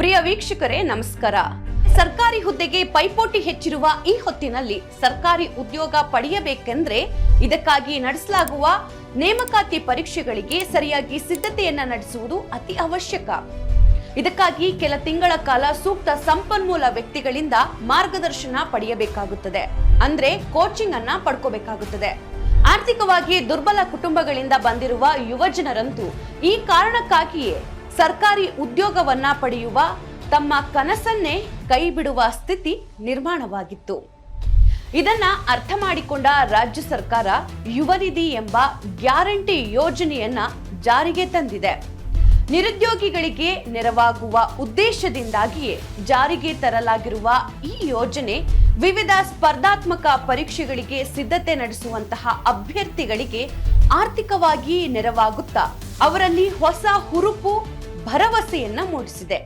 ಪ್ರಿಯ ವೀಕ್ಷಕರೇ, ನಮಸ್ಕಾರ. ಸರ್ಕಾರಿ ಹುದ್ದೆಗೆ ಪೈಪೋಟಿ ಹೆಚ್ಚಿರುವ ಈ ಹೊತ್ತಿನಲ್ಲಿ ಸರ್ಕಾರಿ ಉದ್ಯೋಗ ಪಡೆಯಬೇಕೆಂದ್ರೆ ಇದಕ್ಕಾಗಿ ನಡೆಸಲಾಗುವ ನೇಮಕಾತಿ ಪರೀಕ್ಷೆಗಳಿಗೆ ಸರಿಯಾಗಿ ಸಿದ್ಧತೆಯನ್ನ ನಡೆಸುವುದು ಅತಿ ಅವಶ್ಯಕ. ಇದಕ್ಕಾಗಿ ಕೆಲ ತಿಂಗಳ ಕಾಲ ಸೂಕ್ತ ಸಂಪನ್ಮೂಲ ವ್ಯಕ್ತಿಗಳಿಂದ ಮಾರ್ಗದರ್ಶನ ಪಡೆಯಬೇಕಾಗುತ್ತದೆ. ಅಂದ್ರೆ ಕೋಚಿಂಗ್ ಅನ್ನ ಪಡ್ಕೋಬೇಕಾಗುತ್ತದೆ. ಆರ್ಥಿಕವಾಗಿ ದುರ್ಬಲ ಕುಟುಂಬಗಳಿಂದ ಬಂದಿರುವ ಯುವಜನರಂತೂ ಈ ಕಾರಣಕ್ಕಾಗಿಯೇ ಸರ್ಕಾರಿ ಉದ್ಯೋಗವನ್ನ ಪಡೆಯುವ ತಮ್ಮ ಕನಸನ್ನೇ ಕೈ ಬಿಡುವ ಸ್ಥಿತಿ ನಿರ್ಮಾಣವಾಗಿತ್ತು. ಇದನ್ನ ಅರ್ಥ ಮಾಡಿಕೊಂಡ ರಾಜ್ಯ ಸರ್ಕಾರ ಯುವ ನಿಧಿ ಎಂಬ ಗ್ಯಾರಂಟಿ ಯೋಜನೆಯನ್ನ ಜಾರಿಗೆ ತಂದಿದೆ. ನಿರುದ್ಯೋಗಿಗಳಿಗೆ ನೆರವಾಗುವ ಉದ್ದೇಶದಿಂದಾಗಿಯೇ ಜಾರಿಗೆ ತರಲಾಗಿರುವ ಈ ಯೋಜನೆ ವಿವಿಧ ಸ್ಪರ್ಧಾತ್ಮಕ ಪರೀಕ್ಷೆಗಳಿಗೆ ಸಿದ್ಧತೆ ನಡೆಸುವಂತಹ ಅಭ್ಯರ್ಥಿಗಳಿಗೆ ಆರ್ಥಿಕವಾಗಿ ನೆರವಾಗುತ್ತಾ, ಅವರಲ್ಲಿ ಹೊಸ ಹುರುಪು ಭರವಸೆಯನ್ನ ಮೂಡಿಸಿದೆ.